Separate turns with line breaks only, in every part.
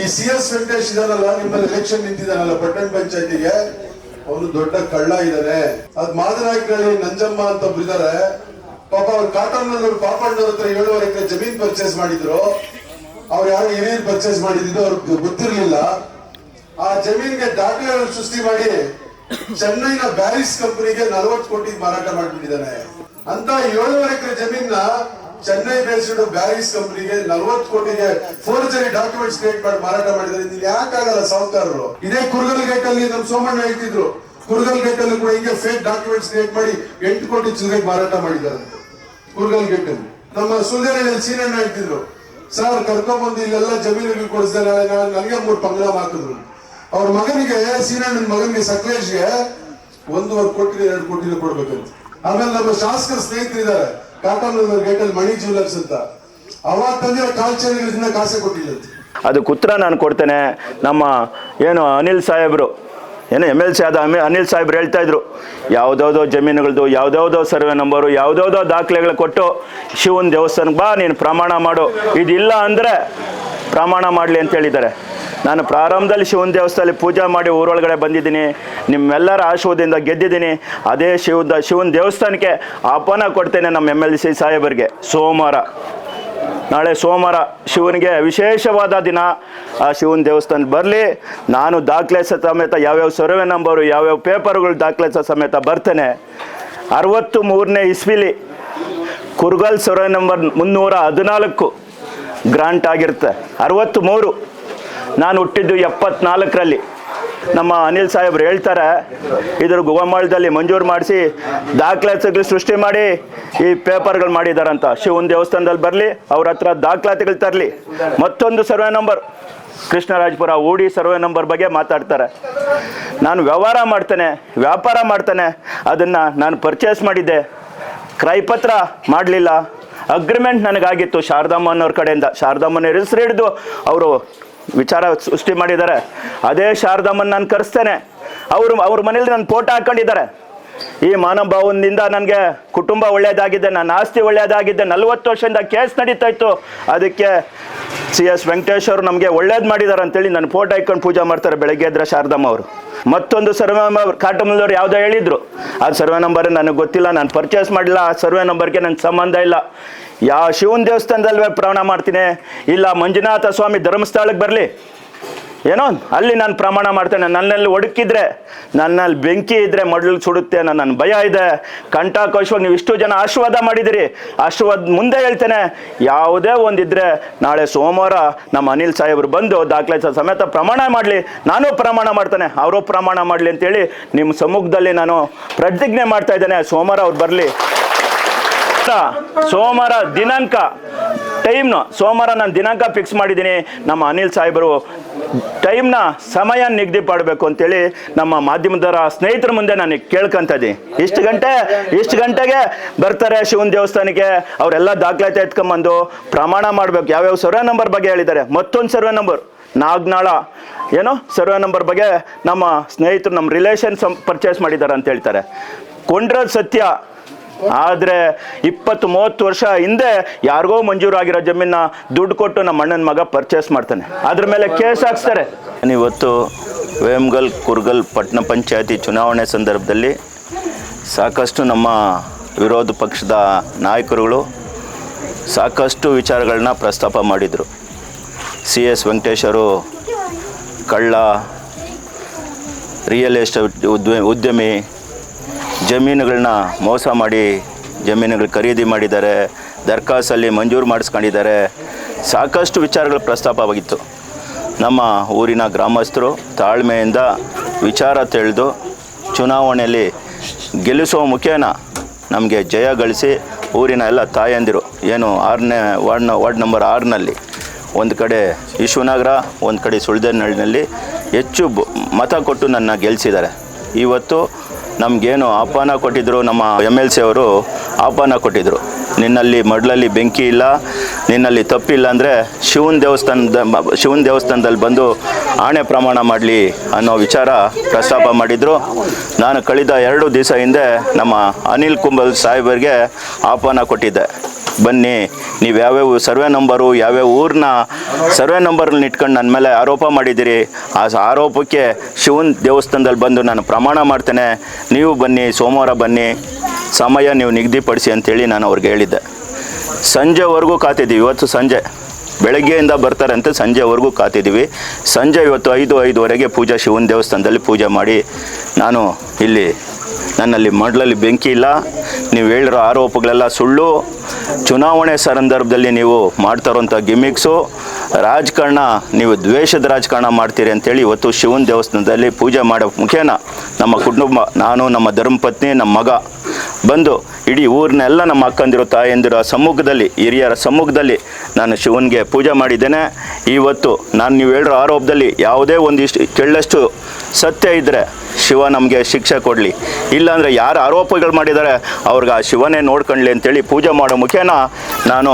ಈ C S Venkatesh ಇದಾನಲ್ಲ ನಿಮ್ಮಲ್ಲಿ election ನಿಂತಿದ್ದಾನಲ್ಲ, ಪಟ್ಟಣ ಪಂಚಾಯತಿಗೆ, ಅವನು ದೊಡ್ಡ ಕಳ್ಳ ಇದ್ದಾನೆ. ಅದ್ ಮಾದನಾಯಕರಲ್ಲಿ ನಂಜಮ್ಮ ಅಂತ ಒಬ್ರು ಇದಾರೆ. ಪಾಪ ಅವ್ರು ಕಾಟನ್ನವರು ಪಾಪಣ್ಣವ್ರ ಹತ್ರ ಏಳುವರೆ ಎಕರೆ ಜಮೀನ್ ಪರ್ಚೇಸ್ ಮಾಡಿದ್ರು. ಅವ್ರು ಯಾರು ಹಿರಿಯರು ಪರ್ಚೇಸ್ ಮಾಡಿದ್ದು ಅವ್ರಿಗೆ ಗೊತ್ತಿರ್ಲಿಲ್ಲ. ಆ ಜಮೀನ್ಗೆ ದಾಖಲೆಗಳನ್ನು ಸೃಷ್ಟಿ ಮಾಡಿ ಚೆನ್ನೈನ ಬ್ಯಾರಿಸ್ ಕಂಪನಿಗೆ ನಲವತ್ತು ಕೋಟಿ ಮಾರಾಟ ಮಾಡಿಬಿಟ್ಟಿದ್ದಾನೆ. ಅಂತ ಏಳುವರೆ ಎಕರೆ ಜಮೀನ ಚೆನ್ನೈ ಬೇಸ್ಡ್ ಬ್ಯಾರಿಸ್ ಕಂಪನಿಗೆ ನಲವತ್ತು ಕೋಟಿಗೆ ಫೋರ್ಜರಿ ಡಾಕ್ಯುಮೆಂಟ್ಸ್ ಕ್ರಿಯೇಟ್ ಮಾಡಿ ಮಾರಾಟ ಮಾಡಿದ್ರೆ ಇದು ಯಾಕಾಗಲ್ಲ ಸಾಹುಕಾರರು? ಇದೇ ಕುರುಗಲ್ ಗೇಟ್ ಅಲ್ಲಿ ನಮ್ ಸೋಮಣ್ಣ ಹೇಳ್ತಿದ್ರು. ಕುರುಗಲ್ ಗೇಟ್ ಅಲ್ಲಿ ಕೂಡ ಹಿಂಗೆ ಫೇಕ್ ಡಾಕ್ಯುಮೆಂಟ್ಸ್ ಕ್ರಿಯೇಟ್ ಮಾಡಿ ಎಂಟು ಕೋಟಿ ಚಿಲ್ಲರೆ ಮಾರಾಟ ಮಾಡಿದ್ದಾರೆ ಕುರುಗಲ್ ಗೇಟ್ ಅಲ್ಲಿ. ನಮ್ಮ ಸುಲ್ದೇನಹಳ್ಳಿ ಸೀನಣ್ಣ ಹೇಳ್ತಿದ್ರು. ಸರ್ ಕರ್ಕೊಂಡ್ಬಂದು ಇಲ್ಲೆಲ್ಲ ಜಮೀನುಗಳು ಕೊಡಿಸಿದೆ ನನಗೆ ಮೂರು ಬಂಗ್ಲಾ ಹಾಕಿದ್ರು. ಅವ್ರ ಮಗನಿಗೆ, ಸೀನಣ್ಣನ ಮಗನಿಗೆ, ಸಕಲೇಶ್ಗೆ ಒಂದೂವರೆ ಕೋಟಿ ಎರಡು ಕೋಟಿ ಕೊಡ್ಬೇಕಂತ. ಆಮೇಲೆ ನಮ್ಮ ಶಾಸಕರ ಸ್ನೇಹಿತರಿದ್ದಾರೆ.
ಅದಕ್ಕೆ ಉತ್ತರ ನಾನು ಕೊಡ್ತೇನೆ. ನಮ್ಮ ಏನು ಅನಿಲ್ ಸಾಹೇಬರು ಏನು ಎಂ ಎಲ್ ಸಿ ಆದ ಅನಿಲ್ ಸಾಹೇಬ್ರು ಹೇಳ್ತಾ ಇದ್ರು, ಯಾವುದ್ಯಾವುದೋ ಜಮೀನುಗಳದ್ದು ಯಾವುದ್ಯಾವುದೋ ಸರ್ವೆ ನಂಬರು, ಯಾವುದ್ಯಾವುದೋ ದಾಖಲೆಗಳು ಕೊಟ್ಟು ಶಿವನ ದೇವಸ್ಥಾನಕ್ಕೆ ಬಾ, ನೀನು ಪ್ರಮಾಣ ಮಾಡು. ಇದಿಲ್ಲ ಅಂದರೆ ಪ್ರಮಾಣ ಮಾಡಲಿ ಅಂತ ಹೇಳಿದ್ದಾರೆ. ನಾನು ಪ್ರಾರಂಭದಲ್ಲಿ ಶಿವನ ದೇವಸ್ಥಾನದಲ್ಲಿ ಪೂಜೆ ಮಾಡಿ ಊರೊಳಗಡೆ ಬಂದಿದ್ದೀನಿ. ನಿಮ್ಮೆಲ್ಲರ ಆಶೀರ್ವಾದದಿಂದ ಗೆದ್ದಿದ್ದೀನಿ. ಅದೇ ಶಿವದ ಶಿವನ ದೇವಸ್ಥಾನಕ್ಕೆ ಆಪನ ಕೊಡ್ತೇನೆ ನಮ್ಮ ಎಂ ಎಲ್ ಸಿ ಸಾಹೇಬರಿಗೆ. ಸೋಮವಾರ. ನಾಳೆ ಸೋಮವಾರ ಶಿವನಿಗೆ ವಿಶೇಷವಾದ ದಿನ. ಆ ಶಿವನ ದೇವಸ್ಥಾನ ಬರಲಿ. ನಾನು ದಾಖಲೆ ಸಮೇತ ಯಾವ್ಯಾವ ಸರ್ವೆ ನಂಬರು, ಯಾವ್ಯಾವ ಪೇಪರ್ಗಳು ದಾಖಲೆ ಸಮೇತ ಬರ್ತೇನೆ. ಅರವತ್ತು ಮೂರನೇ ಇಸ್ವಿಲಿ ಕುರ್ಗಲ್ ಸರ್ವೆ ನಂಬರ್ ಮುನ್ನೂರ ಹದಿನಾಲ್ಕು ಗ್ರಾಂಟ್ ಆಗಿರುತ್ತೆ. ಅರವತ್ತು ಮೂರು ನಾನು ಹುಟ್ಟಿದ್ದು ಎಪ್ಪತ್ನಾಲ್ಕರಲ್ಲಿ. ನಮ್ಮ ಅನಿಲ್ ಸಾಹೇಬ್ರು ಹೇಳ್ತಾರೆ, ಇದ್ರ ಗುಗಮಾಳದಲ್ಲಿ ಮಂಜೂರು ಮಾಡಿಸಿ ದಾಖಲಾತಿಗಳು ಸೃಷ್ಟಿ ಮಾಡಿ ಈ ಪೇಪರ್ಗಳು ಮಾಡಿದಾರಂತ. ಶಿವನ ದೇವಸ್ಥಾನದಲ್ಲಿ ಬರಲಿ, ಅವ್ರ ಹತ್ರ ದಾಖಲಾತಿಗಳು ತರಲಿ. ಮತ್ತೊಂದು ಸರ್ವೆ ನಂಬರ್, ಕೃಷ್ಣರಾಜಪುರ ಓಡಿ ಸರ್ವೆ ನಂಬರ್ ಬಗ್ಗೆ ಮಾತಾಡ್ತಾರೆ. ನಾನು ವ್ಯವಹಾರ ಮಾಡ್ತೇನೆ, ವ್ಯಾಪಾರ ಮಾಡ್ತೇನೆ, ಅದನ್ನು ನಾನು ಪರ್ಚೇಸ್ ಮಾಡಿದ್ದೆ. ಕ್ರೈಪತ್ರ ಮಾಡಲಿಲ್ಲ. ಅಗ್ರಿಮೆಂಟ್ ನನಗಾಗಿತ್ತು ಶಾರದಮ್ಮನವ್ರ ಕಡೆಯಿಂದ. ಶಾರದಮ್ಮನ ಹೆಸರು ಹಿಡಿದು, ಅವರು ವಿಚಾರ ಸೃಷ್ಟಿ ಮಾಡಿದ್ದಾರೆ. ಅದೇ ಶಾರದಮ್ಮನ ನಾನು ಕರೆಸ್ತೇನೆ. ಅವರು, ಅವ್ರ ಮನೇಲಿ ನನ್ನ ಫೋಟೋ ಹಾಕೊಂಡಿದ್ದಾರೆ. ಈ ಮಾನಭಾವನಿಂದ ನನಗೆ ಕುಟುಂಬ ಒಳ್ಳೆಯದಾಗಿದೆ ನನ್ನ ಆಸ್ತಿ ಒಳ್ಳೆಯದಾಗಿದೆ ನಲವತ್ತು ವರ್ಷದಿಂದ ಕೇಸ್ ನಡೀತಾ ಇತ್ತು. ಅದಕ್ಕೆ ಸಿ ಎಸ್ ವೆಂಕಟೇಶ್ ಅವರು ನಮಗೆ ಒಳ್ಳೇದು ಮಾಡಿದ್ದಾರೆ ಅಂತೇಳಿ ನನ್ನ ಫೋಟೋ ಇಟ್ಕೊಂಡು ಪೂಜೆ ಮಾಡ್ತಾರೆ ಬೆಳಗ್ಗೆ ಎದ್ರೆ ಶಾರದಮ್ಮ ಅವರು. ಮತ್ತೊಂದು ಸರ್ವೆ ನಂಬರ್ ಕಾಟಮಲ್ದವ್ರು ಯಾವುದೋ ಹೇಳಿದ್ರು. ಆ ಸರ್ವೆ ನಂಬರ್ ನನಗೆ ಗೊತ್ತಿಲ್ಲ, ನಾನು ಪರ್ಚೇಸ್ ಮಾಡಿಲ್ಲ ಆ ಸರ್ವೆ ನಂಬರ್ಗೆ ನನಗೆ ಸಂಬಂಧ ಇಲ್ಲ. ಯಾವ ಶಿವನ ದೇವಸ್ಥಾನದಲ್ಲಿ ಪ್ರಯಾಣ ಮಾಡ್ತೀನಿ? ಇಲ್ಲ ಮಂಜುನಾಥ ಸ್ವಾಮಿ ಧರ್ಮಸ್ಥಳಕ್ಕೆ ಬರಲಿ? ಏನೋ ಅಲ್ಲಿ ನಾನು ಪ್ರಮಾಣ ಮಾಡ್ತೇನೆ. ನನ್ನಲ್ಲಿ ಒಡಕಿದ್ರೆ, ನನ್ನಲ್ಲಿ ಬೆಂಕಿ ಇದ್ರೆ ಮಡ್ಲು ಸುಡುತ್ತೆ ಅನ್ನೋ ನನ್ನ ಭಯ ಇದೆ. ಕಂಠಾಕೋಶವಾಗಿ ನೀವು ಇಷ್ಟು ಜನ ಆಶೀರ್ವಾದ ಮಾಡಿದಿರಿ. ಆಶೀರ್ವಾದ ಮುಂದೆ ಹೇಳ್ತೇನೆ. ಯಾವುದೇ ಒಂದಿದ್ರೆ, ನಾಳೆ ಸೋಮವಾರ ನಮ್ಮ ಅನಿಲ್ ಸಾಹೇಬ್ರು ಬಂದು ದಾಖಲೆ ಸಮೇತ ಪ್ರಮಾಣ ಮಾಡಲಿ. ನಾನು ಪ್ರಮಾಣ ಮಾಡ್ತೇನೆ. ಅವರು ಪ್ರಮಾಣ ಮಾಡಲಿ ಅಂತೇಳಿ ನಿಮ್ಮ ಸಮ್ಮುಖದಲ್ಲಿ ನಾನು ಪ್ರತಿಜ್ಞೆ ಮಾಡ್ತಾ ಇದ್ದೇನೆ. ಸೋಮವಾರ ಅವ್ರು ಬರಲಿ. ಸೋಮವಾರ ದಿನಾಂಕ ಟೈಮ್ನ ಸೋಮವಾರ ನಾನು ದಿನಾಂಕ ಫಿಕ್ಸ್ ಮಾಡಿದ್ದೀನಿ. ನಮ್ಮ ಅನಿಲ್ ಸಾಹೇಬರು ಟೈಮ್ನ ಸಮಯ ನಿಗದಿ ಮಾಡಬೇಕು ಅಂತೇಳಿ ನಮ್ಮ ಮಾಧ್ಯಮದವರ ಸ್ನೇಹಿತರ ಮುಂದೆ ನಾನು ಕೇಳ್ಕೊಂತ ಇದ್ದೀನಿ. ಇಷ್ಟು ಗಂಟೆ, ಇಷ್ಟು ಗಂಟೆಗೆ ಬರ್ತಾರೆ ಶಿವನ ದೇವಸ್ಥಾನಕ್ಕೆ. ಅವರೆಲ್ಲ ದಾಖಲಾತಿ ಎತ್ಕೊಂಬಂದು ಪ್ರಮಾಣ ಮಾಡಬೇಕು. ಯಾವ್ಯಾವ ಸರ್ವೆ ನಂಬರ್ ಬಗ್ಗೆ ಹೇಳಿದ್ದಾರೆ? ಮತ್ತೊಂದು ಸರ್ವೆ ನಂಬರ್, ನಾಗ್ನಾಳ. ಏನೋ ಸರ್ವೆ ನಂಬರ್ ಬಗ್ಗೆ ನಮ್ಮ ಸ್ನೇಹಿತರು, ನಮ್ಮ ರಿಲೇಷನ್ ಪರ್ಚೇಸ್ ಮಾಡಿದ್ದಾರೆ ಅಂತ ಹೇಳ್ತಾರೆ. ಕೊಂಡ್ರ ಸತ್ಯ ಆದರೆ ಇಪ್ಪತ್ತು ಮೂವತ್ತು ವರ್ಷ ಹಿಂದೆ ಯಾರಿಗೋ ಮಂಜೂರಾಗಿರೋ ಜಮೀನ ದುಡ್ಡು ಕೊಟ್ಟು ನಮ್ಮ ಅಣ್ಣನ ಮಗ ಪರ್ಚೇಸ್ ಮಾಡ್ತಾನೆ. ಅದ್ರ ಮೇಲೆ ಕೇಸ್ ಹಾಕ್ಸ್ತಾರೆ. ಇವತ್ತು ವೇಮ್ಗಲ್, ಕುರ್ಗಲ್ ಪಟ್ಟಣ ಪಂಚಾಯತಿ ಚುನಾವಣೆ ಸಂದರ್ಭದಲ್ಲಿ ಸಾಕಷ್ಟು ನಮ್ಮ ವಿರೋಧ ಪಕ್ಷದ ನಾಯಕರುಗಳು ಸಾಕಷ್ಟು ವಿಚಾರಗಳನ್ನ ಪ್ರಸ್ತಾಪ ಮಾಡಿದರು. ಸಿ ಎಸ್ ವೆಂಕಟೇಶರು ಕಳ್ಳ ರಿಯಲ್ ಎಸ್ಟೇಟ್ ಉದ್ಯ ಉದ್ಯಮಿ ಜಮೀನುಗಳನ್ನ ಮೋಸ ಮಾಡಿ ಜಮೀನುಗಳು ಖರೀದಿ ಮಾಡಿದ್ದಾರೆ ದರ್ಖಾಸ್ತಲ್ಲಿ ಮಂಜೂರು ಮಾಡಿಸ್ಕೊಂಡಿದ್ದಾರೆ. ಸಾಕಷ್ಟು ವಿಚಾರಗಳು ಪ್ರಸ್ತಾಪವಾಗಿತ್ತು. ನಮ್ಮ ಊರಿನ ಗ್ರಾಮಸ್ಥರು ತಾಳ್ಮೆಯಿಂದ ವಿಚಾರ ತಿಳಿದು ಚುನಾವಣೆಯಲ್ಲಿ ಗೆಲ್ಲಿಸುವ ಮುಖೇನ ನಮಗೆ ಜಯ ಗಳಿಸಿ ಊರಿನ ಎಲ್ಲ ತಾಯಂದಿರು, ಏನು ಆರನೇ ವಾರ್ಡ್ನ ವಾರ್ಡ್ ನಂಬರ್ ಆರ್ನಲ್ಲಿ, ಒಂದು ಕಡೆ ವಿಶ್ವನಗರ ಒಂದು ಕಡೆ ಸುಳ್ದನಹಳ್ಳಿನಲ್ಲಿ ಹೆಚ್ಚು ಮತ ಕೊಟ್ಟು ನನ್ನ ಗೆಲ್ಲಿಸಿದ್ದಾರೆ ಇವತ್ತು ನಮಗೇನು ಆಹ್ವಾನ ಕೊಟ್ಟಿದ್ದರು ನಮ್ಮ ಎಂ ಎಲ್ ಸಿ ಅವರು ಆಹ್ವಾನ ಕೊಟ್ಟಿದ್ದರು ನಿನ್ನಲ್ಲಿ ಮಡ್ಲಲ್ಲಿ ಬೆಂಕಿ ಇಲ್ಲ, ನಿನ್ನಲ್ಲಿ ತಪ್ಪಿಲ್ಲ ಅಂದರೆ ಶಿವನ ದೇವಸ್ಥಾನದ, ಶಿವನ ದೇವಸ್ಥಾನದಲ್ಲಿ ಬಂದು ಆಣೆ ಪ್ರಮಾಣ ಮಾಡಲಿ ಅನ್ನೋ ವಿಚಾರ ಪ್ರಸ್ತಾಪ ಮಾಡಿದರು. ನಾನು ಕಳೆದ ಎರಡು ದಿವಸ ಹಿಂದೆ ನಮ್ಮ ಅನಿಲ್ ಕುಂಬಲ್ ಸಾಹೇಬರಿಗೆ ಆಹ್ವಾನ ಕೊಟ್ಟಿದ್ದೆ. ಬನ್ನಿ, ನೀವು ಯಾವ್ಯಾವ ಸರ್ವೆ ನಂಬರು, ಯಾವ್ಯಾವ ಊರನ್ನ ಸರ್ವೆ ನಂಬರ್ನ ಇಟ್ಕೊಂಡು ನನ್ನ ಮೇಲೆ ಆರೋಪ ಮಾಡಿದ್ದೀರಿ, ಆ ಆರೋಪಕ್ಕೆ ಶಿವನ್ ದೇವಸ್ಥಾನದಲ್ಲಿ ಬಂದು ನಾನು ಪ್ರಮಾಣ ಮಾಡ್ತೇನೆ. ನೀವು ಬನ್ನಿ, ಸೋಮವಾರ ಬನ್ನಿ, ಸಮಯ ನೀವು ನಿಗದಿಪಡಿಸಿ ಅಂತೇಳಿ ನಾನು ಅವ್ರಿಗೆ ಹೇಳಿದ್ದೆ. ಸಂಜೆವರೆಗೂ ಕಾತಿದ್ದೀವಿ, ಇವತ್ತು ಸಂಜೆ. ಬೆಳಗ್ಗೆಯಿಂದ ಬರ್ತಾರೆ ಅಂತ ಸಂಜೆವರೆಗೂ ಕಾತಿದ್ದೀವಿ. ಸಂಜೆ ಇವತ್ತು ಐದು, ಐದುವರೆಗೆ ಪೂಜಾ ಶಿವನ ದೇವಸ್ಥಾನದಲ್ಲಿ ಪೂಜೆ ಮಾಡಿ ನಾನು ಇಲ್ಲಿ ನನ್ನಲ್ಲಿ ಮಡ್ಲಲ್ಲಿ ಬೆಂಕಿ ಇಲ್ಲ. ನೀವು ಹೇಳಿರೋ ಆರೋಪಗಳೆಲ್ಲ ಸುಳ್ಳು. ಚುನಾವಣೆ ಸಂದರ್ಭದಲ್ಲಿ ನೀವು ಮಾಡ್ತಾ ಇರೋಂಥ ಗಿಮಿಕ್ಸು. ರಾಜಕಾರಣ, ನೀವು ದ್ವೇಷದ ರಾಜಕಾರಣ ಮಾಡ್ತೀರಿ ಅಂತೇಳಿ ಇವತ್ತು ಶಿವನ ದೇವಸ್ಥಾನದಲ್ಲಿ ಪೂಜೆ ಮಾಡೋ ಮುಖೇನ ನಮ್ಮ ಕುಟುಂಬ, ನಾನು, ನಮ್ಮ ಧರ್ಮಪತ್ನಿ, ನಮ್ಮ ಮಗ ಬಂದು ಇಡೀ ಊರಿನೆಲ್ಲ ನಮ್ಮ ಅಕ್ಕಂದಿರೋ ಆ ಸಮ್ಮುಖದಲ್ಲಿ ಹಿರಿಯರ ಸಮ್ಮುಖದಲ್ಲಿ ನಾನು ಶಿವನಿಗೆ ಪೂಜೆ ಮಾಡಿದ್ದೇನೆ. ಇವತ್ತು ನಾನು ನೀವು ಹೇಳಿರೋ ಆರೋಪದಲ್ಲಿ ಯಾವುದೇ ಒಂದಿಷ್ಟು ಕೆಳ್ಳಷ್ಟು ಸತ್ಯ ಇದ್ದರೆ ಶಿವ ನಮಗೆ ಶಿಕ್ಷೆ ಕೊಡಲಿ. ಇಲ್ಲಾಂದರೆ ಯಾರು ಆರೋಪಗಳು ಮಾಡಿದ್ದಾರೆ, ಅವ್ರಿಗೆ ಆ ಶಿವನೇ ನೋಡ್ಕೊಳ್ಳಿ ಅಂತೇಳಿ ಪೂಜೆ ಮಾಡೋ ಮುಖೇನ ನಾನು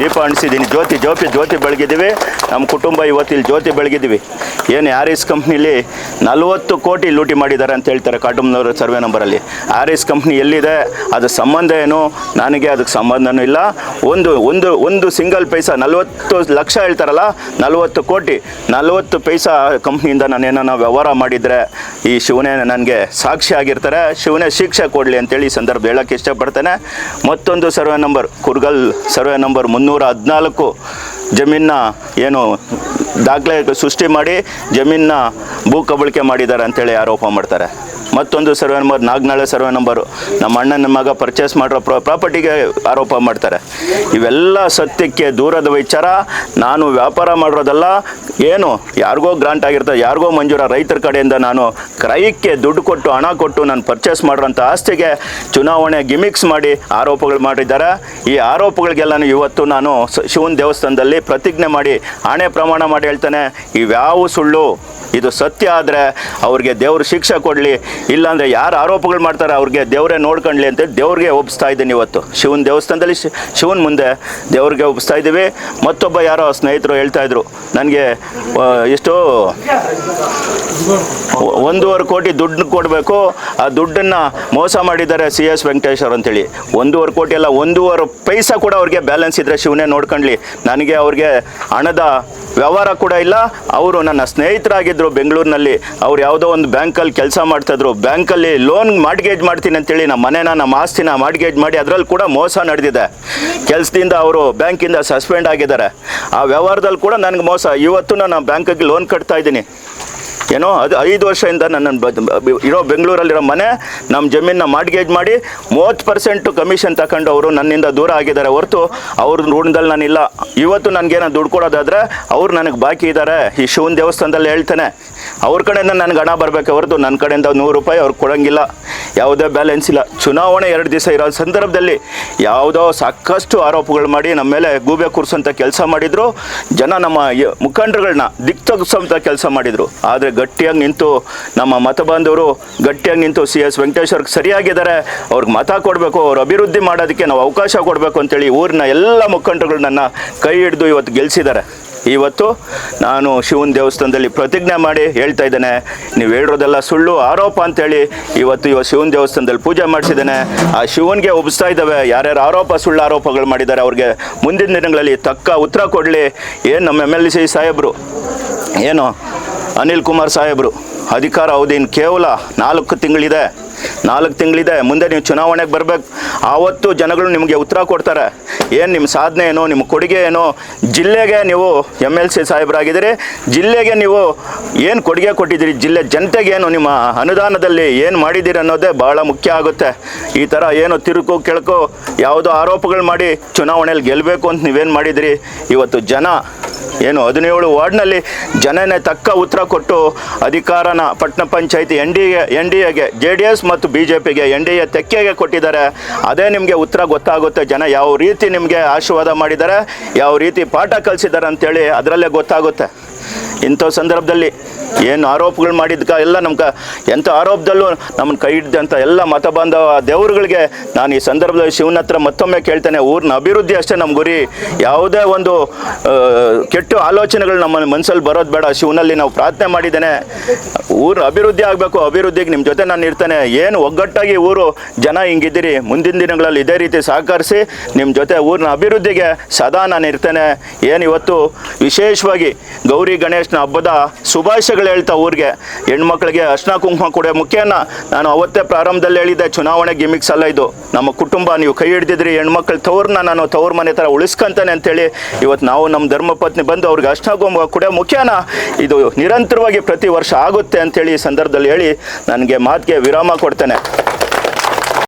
ದೀಪ ಅಂಟಿಸಿದ್ದೀನಿ. ಜ್ಯೋತಿ ಜ್ಯೋತಿ ಜ್ಯೋತಿ ಬೆಳಗಿದ್ದೀವಿ. ನಮ್ಮ ಕುಟುಂಬ ಇವತ್ತು ಇಲ್ಲಿ ಜ್ಯೋತಿ ಬೆಳಗಿದ್ದೀವಿ. ಏನು ಆರಿಸ್ ಕಂಪ್ನಿಲಿ ನಲವತ್ತು ಕೋಟಿ ಲೂಟಿ ಮಾಡಿದ್ದಾರೆ ಅಂತ ಹೇಳ್ತಾರೆ ಕಾಟುಂಬನವರ ಸರ್ವೆ ನಂಬರಲ್ಲಿ. ಆರಿಸ್ ಕಂಪ್ನಿ ಎಲ್ಲಿದೆ? ಅದು ಸಂಬಂಧ ಏನು? ನನಗೆ ಅದಕ್ಕೆ ಸಂಬಂಧನೂ ಇಲ್ಲ. ಒಂದು ಒಂದು ಒಂದು ಸಿಂಗಲ್ ಪೈಸಾ ನಲವತ್ತು ಲಕ್ಷ ಹೇಳ್ತಾರಲ್ಲ, ನಲವತ್ತು ಕೋಟಿ, ನಲವತ್ತು ಪೈಸಾ ಕಂಪ್ನಿಯಿಂದ ನಾನೇನೋ ವ್ಯವಹಾರ ಮಾಡಿದರೆ ಈ ಶಿವನೇ ನನಗೆ ಸಾಕ್ಷಿ ಆಗಿರ್ತಾರೆ. ಶಿವನೇ ಶಿಕ್ಷೆ ಕೊಡಲಿ ಅಂತೇಳಿ ಈ ಸಂದರ್ಭ ಹೇಳೋಕ್ಕೆ ಇಷ್ಟಪಡ್ತೇನೆ. ಮತ್ತೊಂದು survey number, Kurgal survey number ಮುನ್ನೂರ ಹದಿನಾಲ್ಕು ಜಮೀನ ಏನು ದಾಖಲೆ ಸೃಷ್ಟಿ ಮಾಡಿ ಜಮೀನ ಭೂ ಕಬಳಿಕೆ ಮಾಡಿದ್ದಾರೆ ಅಂತೇಳಿ ಆರೋಪ ಮಾಡ್ತಾರೆ. ಮತ್ತೊಂದು survey number Nagnale survey number. ನಮ್ಮ ಅಣ್ಣನ ಮಗ ಪರ್ಚೇಸ್ ಮಾಡಿರೋ ಪ್ರಾ ಪ್ರಾಪರ್ಟಿಗೆ ಆರೋಪ ಮಾಡ್ತಾರೆ. ಇವೆಲ್ಲ ಸತ್ಯಕ್ಕೆ ದೂರದ ವಿಚಾರ. ನಾನು ವ್ಯಾಪಾರ ಮಾಡಿರೋದಲ್ಲ. ಏನು, ಯಾರಿಗೋ ಗ್ರಾಂಟ್ ಆಗಿರ್ತದೆ, ಯಾರಿಗೋ ಮಂಜೂರ ರೈತರ ಕಡೆಯಿಂದ ನಾನು ಕ್ರಯಕ್ಕೆ ದುಡ್ಡು ಕೊಟ್ಟು, ಹಣ ಕೊಟ್ಟು ನಾನು ಪರ್ಚೇಸ್ ಮಾಡಿರೋಂಥ ಆಸ್ತಿಗೆ ಚುನಾವಣೆ ಗಿಮಿಕ್ಸ್ ಮಾಡಿ ಆರೋಪಗಳು ಮಾಡಿದ್ದಾರೆ. ಈ ಆರೋಪಗಳಿಗೆಲ್ಲ ಇವತ್ತು ನಾನು ಶಿವನ ದೇವಸ್ಥಾನದಲ್ಲಿ ಪ್ರತಿಜ್ಞೆ ಮಾಡಿ ಆಣೆ ಪ್ರಮಾಣ ಮಾಡಿ ಹೇಳ್ತಾನೆ. ಇವ್ಯಾವ ಸುಳ್ಳು? ಇದು ಸತ್ಯ ಆದರೆ ಅವ್ರಿಗೆ ದೇವ್ರ ಶಿಕ್ಷೆ ಕೊಡಲಿ. ಇಲ್ಲಾಂದರೆ ಯಾರು ಆರೋಪಗಳು ಮಾಡ್ತಾರೆ ಅವ್ರಿಗೆ ದೇವರೇ ನೋಡ್ಕೊಳ್ಳಿ ಅಂತ ದೇವ್ರಿಗೆ ಒಪ್ಪಿಸ್ತಾ ಇದ್ದೀನಿ ಇವತ್ತು. ಶಿವನ ದೇವಸ್ಥಾನದಲ್ಲಿ ಶಿವನ ಮುಂದೆ ದೇವ್ರಿಗೆ ಒಪ್ಪಿಸ್ತಾ ಇದ್ದೀವಿ. ಮತ್ತೊಬ್ಬ ಯಾರೋ ಸ್ನೇಹಿತರು ಹೇಳ್ತಾ ಇದ್ರು. ನನಗೆ ಎಷ್ಟು ಒ- ಒಂದೂವರೆ ಕೋಟಿ ದುಡ್ಡು ಕೊಡಬೇಕು. ಆ ದುಡ್ಡನ್ನು ಮೋಸ ಮಾಡಿದ್ದಾರೆ ಸಿ ಎಸ್ ವೆಂಕಟೇಶ್ವರ್ ಅಂತೇಳಿ. ಒಂದೂವರೆ ಕೋಟಿ ಅಲ್ಲ, ಒಂದೂವರೆ ಪೈಸಾ ಕೂಡ ಅವ್ರಿಗೆ ಬ್ಯಾಲೆನ್ಸ್ ಇದ್ದರೆ ಶಿವನೇ ನೋಡ್ಕೊಳ್ಳಿ ನನಗೆ ಅವ್ರಿಗೆ ಹಣದ ವ್ಯವಹಾರ ಕೂಡ ಇಲ್ಲ. ಅವರು ನನ್ನ ಸ್ನೇಹಿತರಾಗಿದ್ದರು ಬೆಂಗಳೂರಿನಲ್ಲಿ. ಅವ್ರು ಯಾವುದೋ ಒಂದು ಬ್ಯಾಂಕಲ್ಲಿ ಕೆಲಸ ಮಾಡ್ತಾಯಿದ್ರು ಬ್ಯಾಂಕಲ್ಲಿ ಲೋನ್ ಮಾಡ್ಗೇಜ್ ಮಾಡ್ತೀನಿ ಅಂತೇಳಿ ನಮ್ಮ ಮನೆನ, ನಮ್ಮ ಆಸ್ತಿನ ಮಾಡ್ಗೇಜ್ ಮಾಡಿ ಅದರಲ್ಲಿ ಕೂಡ ಮೋಸ ನಡೆದಿದೆ. ಕೆಲಸದಿಂದ ಅವರು ಬ್ಯಾಂಕಿಂದ ಸಸ್ಪೆಂಡ್ ಆಗಿದ್ದಾರೆ. ಆ ವ್ಯವಹಾರದಲ್ಲಿ ಕೂಡ ನನಗೆ ಮೋಸ. ಇವತ್ತು ನಾನು ಬ್ಯಾಂಕಿಗೆ ಲೋನ್ ಕಟ್ತಾ ಇದ್ದೀನಿ. ಏನೋ, ಅದು ಐದು ವರ್ಷದಿಂದ ನನ್ನ ಇರೋ ಬೆಂಗಳೂರಲ್ಲಿರೋ ಮನೆ ನಮ್ಮ ಜಮೀನನ್ನ ಮಾಡ್ಗೇಜ್ ಮಾಡಿ ಮೂವತ್ತು ಪರ್ಸೆಂಟು ಕಮಿಷನ್ ತಗೊಂಡು ಅವರು ನನ್ನಿಂದ ದೂರ ಆಗಿದ್ದಾರೆ. ಹೊರತು ಅವ್ರ ಋಣದಲ್ಲಿ ನಾನಿಲ್ಲ. ಇವತ್ತು ನನಗೇನೋ ದುಡ್ಡು ಕೊಡೋದಾದರೆ ಅವ್ರು ನನಗೆ ಬಾಕಿ ಇದ್ದಾರೆ ಈ ಶಿವನ ದೇವಸ್ಥಾನದಲ್ಲಿ ಹೇಳ್ತೇನೆ. ಅವ್ರ ಕಡೆಯಿಂದ ನನಗೆ ಹಣ ಬರಬೇಕು ಹೊರತು ನನ್ನ ಕಡೆಯಿಂದ ನೂರು ರೂಪಾಯಿ ಅವ್ರಿಗೆ ಕೊಡೋಂಗಿಲ್ಲ. ಯಾವುದೇ ಬ್ಯಾಲೆನ್ಸ್ ಇಲ್ಲ. ಚುನಾವಣೆ ಎರಡು ದಿವಸ ಇರೋ ಸಂದರ್ಭದಲ್ಲಿ ಯಾವುದೋ ಸಾಕಷ್ಟು ಆರೋಪಗಳು ಮಾಡಿ ನಮ್ಮ ಮೇಲೆ ಗೂಬೆ ಕೂರಿಸೋಂಥ ಕೆಲಸ ಮಾಡಿದರು. ಜನ ನಮ್ಮ ಮುಖಂಡರುಗಳನ್ನ ದಿಕ್ ತಗ್ಸೋಂಥ ಕೆಲಸ ಮಾಡಿದರು. ಆದರೆ ಗಟ್ಟಿಯಾಗಿ ನಿಂತು ನಮ್ಮ ಮತ ಬಾಂಧವರು ಗಟ್ಟಿಯಾಗಿ ನಿಂತು ಸಿ ಎಸ್ ವೆಂಕಟೇಶ್ವರ್ಗೆ ಸರಿಯಾಗಿದ್ದಾರೆ, ಅವ್ರಿಗೆ ಮತ ಕೊಡಬೇಕು, ಅವ್ರು ಅಭಿವೃದ್ಧಿ ಮಾಡೋದಕ್ಕೆ ನಾವು ಅವಕಾಶ ಕೊಡಬೇಕು ಅಂತೇಳಿ ಊರಿನ ಎಲ್ಲ ಮುಖಂಡರುಗಳು ನನ್ನ ಕೈ ಹಿಡಿದು ಇವತ್ತು ಗೆಲ್ಲಿಸಿದ್ದಾರೆ ಇವತ್ತು ನಾನು ಶಿವನ ದೇವಸ್ಥಾನದಲ್ಲಿ ಪ್ರತಿಜ್ಞೆ ಮಾಡಿ ಹೇಳ್ತಾ ಇದ್ದೇನೆ, ನೀವು ಹೇಳಿರೋದೆಲ್ಲ ಸುಳ್ಳು ಆರೋಪ ಅಂತೇಳಿ ಇವತ್ತು ಇವತ್ತು ಶಿವನ ದೇವಸ್ಥಾನದಲ್ಲಿ ಪೂಜೆ ಮಾಡಿಸಿದ್ದೇನೆ. ಆ ಶಿವನಿಗೆ ಒಪ್ಪಿಸ್ತಾ ಇದ್ದಾವೆ, ಯಾರ್ಯಾರು ಆರೋಪ ಸುಳ್ಳು ಆರೋಪಗಳು ಮಾಡಿದ್ದಾರೆ, ಅವ್ರಿಗೆ ಮುಂದಿನ ದಿನಗಳಲ್ಲಿ ತಕ್ಕ ಉತ್ತರ ಕೊಡಲಿ. ಏನು ನಮ್ಮ ಎಂ ಎಲ್ ಸಿ ಸಾಹೇಬರು? ಏನು? ಅನಿಲ್ ಕುಮಾರ್ ಸಾಹೇಬರು, ಅಧಿಕಾರ ಅವಧಿ ಇನ್ನು ಕೇವಲ ನಾಲ್ಕು ತಿಂಗಳಿದೆ. ನಾಲ್ಕು ತಿಂಗಳಿದೆ, ಮುಂದೆ ನೀವು ಚುನಾವಣೆಗೆ ಬರಬೇಕು. ಆವತ್ತು ಜನಗಳು ನಿಮಗೆ ಉತ್ತರ ಕೊಡ್ತಾರೆ. ಏನು ನಿಮ್ಮ ಸಾಧನೆ ಏನು ನಿಮ್ಮ ಕೊಡುಗೆ ಏನು? ಜಿಲ್ಲೆಗೆ ನೀವು ಎಂ ಎಲ್ ಸಿ ಸಾಹೇಬರಾಗಿದ್ದೀರಿ. ಜಿಲ್ಲೆಗೆ ನೀವು ಏನು ಕೊಡುಗೆ ಕೊಟ್ಟಿದ್ದೀರಿ? ಜಿಲ್ಲೆ ಜನತೆಗೆ ಏನು, ನಿಮ್ಮ ಅನುದಾನದಲ್ಲಿ ಏನು ಮಾಡಿದ್ದೀರಿ ಅನ್ನೋದೇ ಭಾಳ ಮುಖ್ಯ ಆಗುತ್ತೆ. ಈ ಥರ ಏನು ತಿರುಕು, ಕೆಳಕು ಯಾವುದೋ ಆರೋಪಗಳು ಮಾಡಿ ಚುನಾವಣೆಯಲ್ಲಿ ಗೆಲ್ಲಬೇಕು ಅಂತ ನೀವೇನು ಮಾಡಿದಿರಿ ಇವತ್ತು ಜನ ಏನು, ಹದಿನೇಳು ವಾರ್ಡ್ನಲ್ಲಿ ಜನನೇ ತಕ್ಕ ಉತ್ತರ ಕೊಟ್ಟು ಅಧಿಕಾರನ ಪಟ್ಟಣ panchayat N D A N D ಎಗೆ ಜೆ ಡಿ ಎಸ್ ಮತ್ತು ಬಿ ಜೆ ಪಿಗೆ ಎನ್ ಡಿ ಎ ತೆಕ್ಕೆಗೆ ಕೊಟ್ಟಿದ್ದಾರೆ. ಅದೇ ನಿಮಗೆ ಉತ್ತರ ಗೊತ್ತಾಗುತ್ತೆ. ಜನ ಯಾವ ರೀತಿ ನಿಮಗೆ ಆಶೀರ್ವಾದ ಮಾಡಿದ್ದಾರೆ, ಯಾವ ರೀತಿ ಪಾಠ ಕಲಿಸಿದ್ದಾರೆ ಅಂತೇಳಿ ಅದರಲ್ಲೇ ಗೊತ್ತಾಗುತ್ತೆ. ಇಂಥ ಸಂದರ್ಭದಲ್ಲಿ ಏನು ಆರೋಪಗಳು ಮಾಡಿದ್ಕ ಎಲ್ಲ ನಮ್ಗೆ ಎಂಥ ಆರೋಪದಲ್ಲೂ ನಮ್ಮನ್ನು ಕೈ ಹಿಡ್ದಂಥ ಎಲ್ಲ ಮತ ಬಾಂಧವ ದೇವರುಗಳಿಗೆ ನಾನು ಈ ಸಂದರ್ಭದಲ್ಲಿ ಶಿವನ ಹತ್ರ ಮತ್ತೊಮ್ಮೆ ಕೇಳ್ತೇನೆ, ಊರಿನ ಅಭಿವೃದ್ಧಿ ಅಷ್ಟೇ ನಮ್ಮ ಗುರಿ. ಯಾವುದೇ ಒಂದು ಕೆಟ್ಟು ಆಲೋಚನೆಗಳು ನಮ್ಮ ಮನಸ್ಸಲ್ಲಿ ಬರೋದು ಬೇಡ, ಶಿವನಲ್ಲಿ ನಾವು ಪ್ರಾರ್ಥನೆ ಮಾಡಿದ್ದೇನೆ. ಊರು ಅಭಿವೃದ್ಧಿ ಆಗಬೇಕು, ಅಭಿವೃದ್ಧಿಗೆ ನಿಮ್ಮ ಜೊತೆ ನಾನು ಇರ್ತೇನೆ. ಏನು ಒಗ್ಗಟ್ಟಾಗಿ ಊರು ಜನ ಹಿಂಗಿದ್ದೀರಿ, ಮುಂದಿನ ದಿನಗಳಲ್ಲಿ ಇದೇ ರೀತಿ ಸಹಕರಿಸಿ ನಿಮ್ಮ ಜೊತೆ ಊರಿನ ಅಭಿವೃದ್ಧಿಗೆ ಸದಾ ನಾನು ಇರ್ತೇನೆ. ಏನು ಇವತ್ತು ವಿಶೇಷವಾಗಿ ಗೌರಿ ಗಣೇಶನ ಹಬ್ಬದ ಶುಭಾಶಯಗಳು ಹೇಳ್ತಾ ಊರಿಗೆ. ಹೆಣ್ಮಕ್ಳಿಗೆ ಅರ್ಶನ ಕುಂಕುಮ ಕೊಡೋ ಮುಖ್ಯನ ನಾನು ಅವತ್ತೇ ಪ್ರಾರಂಭದಲ್ಲಿ ಹೇಳಿದ್ದೆ, ಚುನಾವಣೆ ಗಿಮಿಕ್ಸ್ ಅಲ್ಲ ಇದು. ನಮ್ಮ ಕುಟುಂಬ, ನೀವು ಕೈ ಹಿಡಿದಿದ್ರಿ, ಹೆಣ್ಮಕ್ಳು ತವ್ರನ್ನ ನಾನು ತವ್ರ ಮನೆ ಥರ ಉಳಿಸ್ಕೊಂತಾನೆ ಅಂತೇಳಿ ಇವತ್ತು ನಾವು ನಮ್ಮ ಧರ್ಮಪತ್ನಿ ಬಂದು ಅವ್ರಿಗೆ ಅರ್ಶನ ಕುಂಕುಮ ಕೊಡೋ ಮುಖ್ಯನ ಇದು ನಿರಂತರವಾಗಿ ಪ್ರತಿ ವರ್ಷ ಆಗುತ್ತೆ ಅಂತೇಳಿ ಈ ಸಂದರ್ಭದಲ್ಲಿ ಹೇಳಿ, ನನಗೆ ಮಾತಿಗೆ ವಿರಾಮ ಕೊಡ್ತೇನೆ.